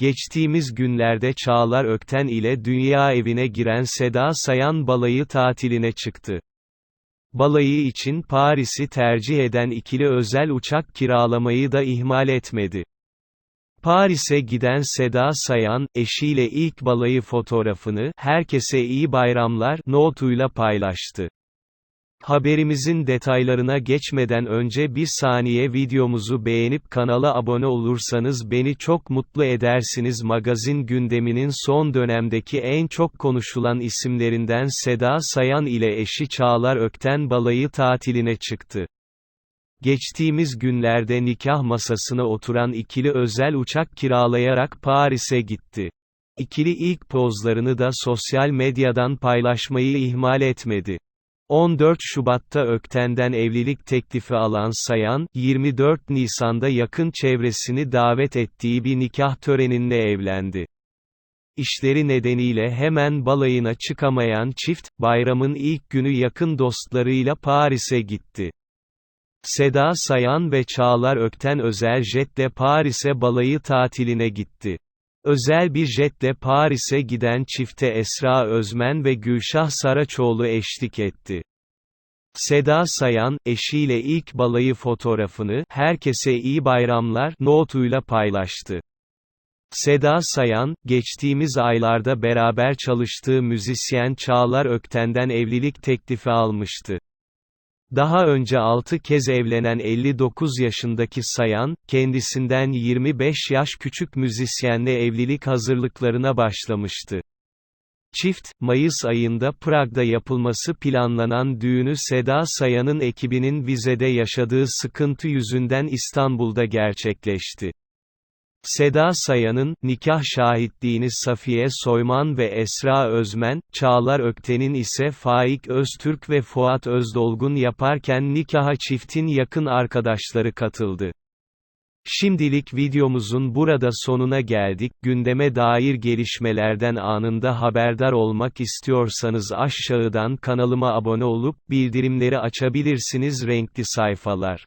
Geçtiğimiz günlerde Çağlar Ökten ile dünya evine giren Seda Sayan balayı tatiline çıktı. Balayı için Paris'i tercih eden ikili özel uçak kiralamayı da ihmal etmedi. Paris'e giden Seda Sayan, eşiyle ilk balayı fotoğrafını, herkese iyi bayramlar, notuyla paylaştı. Haberimizin detaylarına geçmeden önce bir saniye videomuzu beğenip kanala abone olursanız beni çok mutlu edersiniz. Magazin gündeminin son dönemdeki en çok konuşulan isimlerinden Seda Sayan ile eşi Çağlar Ökten balayı tatiline çıktı. Geçtiğimiz günlerde nikah masasına oturan ikili özel uçak kiralayarak Paris'e gitti. İkili ilk pozlarını da sosyal medyadan paylaşmayı ihmal etmedi. 14 Şubat'ta Ökten'den evlilik teklifi alan Sayan, 24 Nisan'da yakın çevresini davet ettiği bir nikah töreninde evlendi. İşleri nedeniyle hemen balayına çıkamayan çift, bayramın ilk günü yakın dostlarıyla Paris'e gitti. Seda Sayan ve Çağlar Ökten özel jetle Paris'e balayı tatiline gitti. Özel bir jetle Paris'e giden çifte Esra Özmen ve Gülşah Saraçoğlu eşlik etti. Seda Sayan, eşiyle ilk balayı fotoğrafını, herkese iyi bayramlar, notuyla paylaştı. Seda Sayan, geçtiğimiz aylarda beraber çalıştığı müzisyen Çağlar Ökten'den evlilik teklifi almıştı. Daha önce 6 kez evlenen 59 yaşındaki Sayan, kendisinden 25 yaş küçük müzisyenle evlilik hazırlıklarına başlamıştı. Çift, Mayıs ayında Prag'da yapılması planlanan düğünü Seda Sayan'ın ekibinin vizede yaşadığı sıkıntı yüzünden İstanbul'da gerçekleşti. Seda Sayan'ın, nikah şahitliğini Safiye Soyman ve Esra Özmen, Çağlar Ökten'in ise Faik Öztürk ve Fuat Özdolgun yaparken nikaha çiftin yakın arkadaşları katıldı. Şimdilik videomuzun burada sonuna geldik. Gündeme dair gelişmelerden anında haberdar olmak istiyorsanız aşağıdan kanalıma abone olup bildirimleri açabilirsiniz renkli sayfalar.